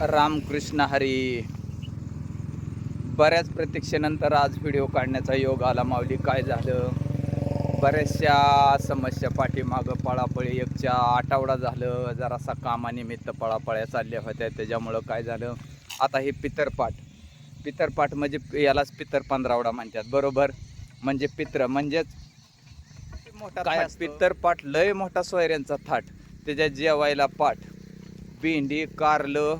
रामकृष्ण हरी. बऱ्याच प्रतीक्षेनंतर आज व्हिडिओ काढण्याचा योग आला. माऊली काय झालं? बऱ्याचशा समस्या पाठीमागं पळापळी एकच्या आठवडा झालं. जरासा कामानिमित्त पळापळ्या चालल्या होत्या. त्याच्यामुळं काय झालं? आता हे पितरपाठ. पितरपाठ म्हणजे यालाच पितर पंधरावडा म्हणतात. बरोबर? म्हणजे पित्र म्हणजेच मोठा काय पितरपाठ? लय मोठा सोयऱ्यांचा थाट. त्याच्यात जेवायला पाठ. भेंडी कारलं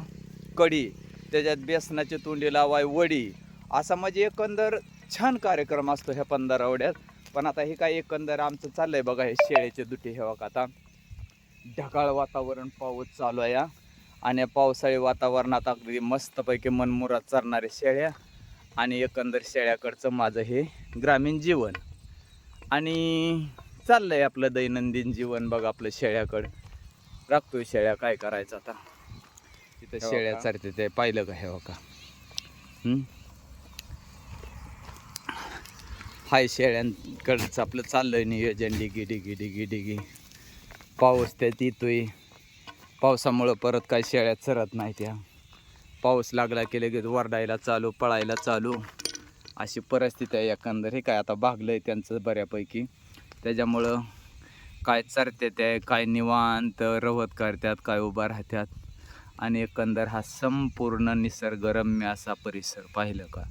कढी त्याच्यात बेसनाची तोंडी लावाय वडी. असा म्हणजे एकंदर छान कार्यक्रम असतो ह्या पंधरावड्यात. पण आता हे काय एकंदर आमचं चाललंय बघा हे शेळ्याचे दुटे हे बघा आता. ढगाळ वातावरण पाऊस चालू आहे आणि पावसाळी वातावरणात अगदी मस्तपैकी मनमुरात चरणारे शेळ्या आणि एकंदर शेळ्याकडचं माझं हे ग्रामीण जीवन. आणि चाललंय आपलं दैनंदिन जीवन बघा आपलं शेळ्याकडं. राखतोय शेळ्या काय करायचं आता? तिथं शेळ्या? चरते ते पाहिलं का? हे का? हाय शेळ्यांकडचं आपलं चाललंय नियोजन. डिगी डिगी डिगी डिगी. पाऊस त्यात येतोय पावसामुळं परत काय शेळ्या चरत नाही त्या. पाऊस लागला की लगेच वरडायला चालू पळायला चालू. अशी परिस्थिती आहे एकंदर. हे काय आता भागलं आहे त्यांचं बऱ्यापैकी. त्याच्यामुळं काय चरते ते काय निवांत रवत करतात काय उभा राहतात. आणि एकंदर हा संपूर्ण निसर्गरम्य असा परिसर पाहिलं का?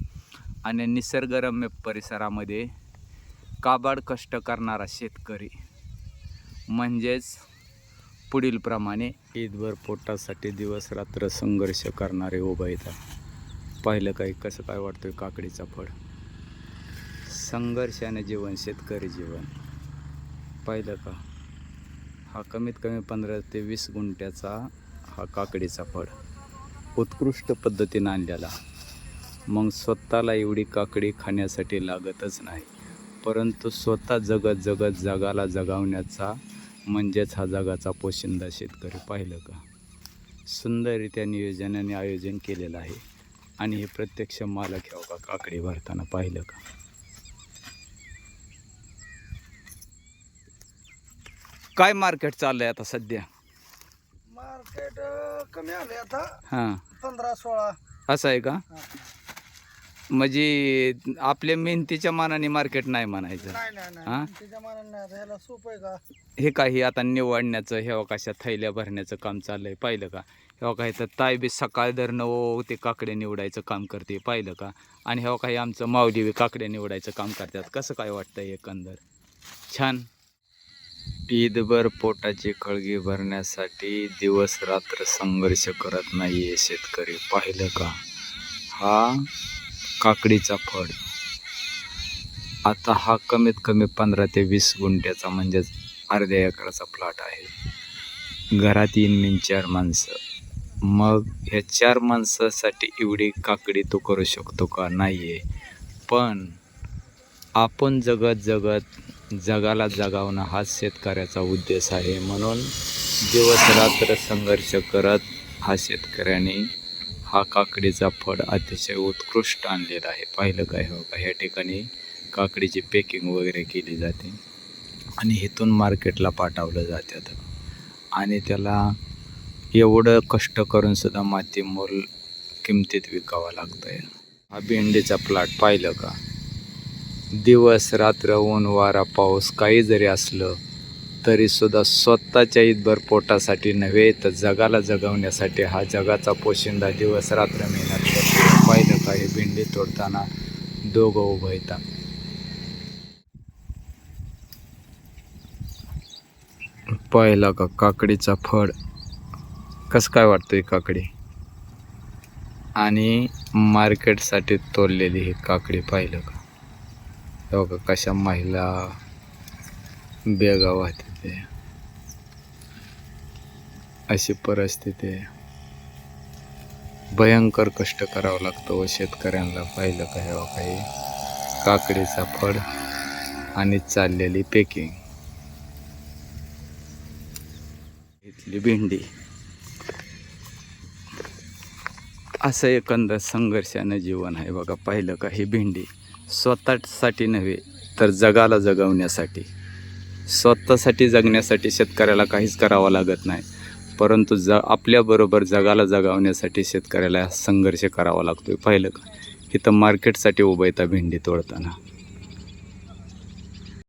आणि निसर्गरम्य परिसरामध्ये काबाड कष्ट करणारा शेतकरी म्हणजेच पुढीलप्रमाणे ईदभर पोटासाठी दिवस रात्र संघर्ष करणारे उभा येतात पाहिलं काही कसं काय वाटतंय काकडीचा फळ? संघर्षाने जीवन शेतकरी जीवन. पाहिलं का? हा कमीत कमी पंधरा ते वीस गुंठ्याचा हा काकडीचा फळ. उत्कृष्ट पद्धतीनं आणलेला. मग स्वतःला एवढी काकडी खाण्यासाठी लागतच नाही. परंतु स्वतः जगत जगत जगाला जगावण्याचा म्हणजेच हा जगाचा पोशिंदा शेतकरी पाहिलं का? सुंदररित्या नियोजनाने आयोजन केलेलं आहे. आणि हे प्रत्यक्ष मालक ह्या हो का? काकडी भरताना पाहिलं का? काय मार्केट चाललं आहे आता सध्या? मार्केट कमी आले आता. हां. पंधरा सोळा. असं आहे का? म्हणजे आपल्या मेहनतीच्या मानाने मार्केट नाही म्हणायचं. नाही नाही हा? नाही त्याच्या मानाने नाही. आता ह्याला सोप आहे का? हे काही आता निवडण्याचं हे कशा थैल्या भरण्याचं काम चाललंय. पाहिलं का? हे काही तर ताई बी सकाळ धरणं ओ ते काकडे निवडायचं काम करते. पाहिलं का? आणि हे काही आमचं माऊली बी काकडे निवडायचं काम करतात. कसं काय वाटतंय एकंदर? छान. ईदभर पोटाची खळगी भरण्यासाठी दिवस रात्र संघर्ष करत नाही आहे शेतकरी. पाहिलं का? हा काकडीचा फळ. आता हा कमीत कमी पंधरा ते वीस गुंठ्याचा म्हणजेच अर्ध्या एकराचा प्लॉट आहे. घरात येईन मी चार माणसं. मग ह्या चार माणसासाठी एवढी काकडी तो करू शकतो का? नाही आहे पण आपण जगत जगत जगाला जगावणं हाच शेतकऱ्याचा उद्देश आहे म्हणून दिवसरात्र संघर्ष करत हा शेतकऱ्याने हा काकडीचा फळ अतिशय उत्कृष्ट आणलेला आहे. पाहिलं काय हो का? ह्या ठिकाणी काकडीची पॅकिंग वगैरे केली जाते आणि इथून मार्केटला पाठवलं जातात आणि त्याला एवढं कष्ट करूनसुद्धा माती मोल किमतीत विकावं लागतं आहे हा भेंडीचा प्लॉट पाहिलं का? दिवस रात्र ऊन वारा पाऊस काही जरी असलं तरीसुद्धा स्वतःच्या इतभर पोटासाठी नव्हे तर जगाला जगवण्यासाठी हा जगाचा पोशिंदा दिवस रात्र मेहनत करतो पाहिलं का हे भेंडी तोडताना दोघं उभं येतात. पाहिला का काकडीचा फळ? कसं काय वाटतंय काकडी? आणि मार्केटसाठी तोडलेली ही काकडी पाहिलं का? हे बघा कशा महिला बेगा वाहते ते. अशी परिस्थिती आहे. भयंकर कष्ट करावं लागतं व शेतकऱ्यांना. पाहिलं का हे काही? काकडीचा फड आणि चाललेली पॅकिंग इथली भेंडी. असं एकंदर संघर्षानं जीवन आहे. बघा पाहिलं का? ही भेंडी स्वतःसाठी नव्हे तर जगाला जगवण्यासाठी. स्वतःसाठी जगण्यासाठी शेतकऱ्याला काहीच करावं लागत नाही. परंतु ज आपल्याबरोबर जगाला जगावण्यासाठी शेतकऱ्याला संघर्ष करावा लागतो आहे पाहिलं का? इथं मार्केटसाठी उभं येतं भेंडी तोडताना.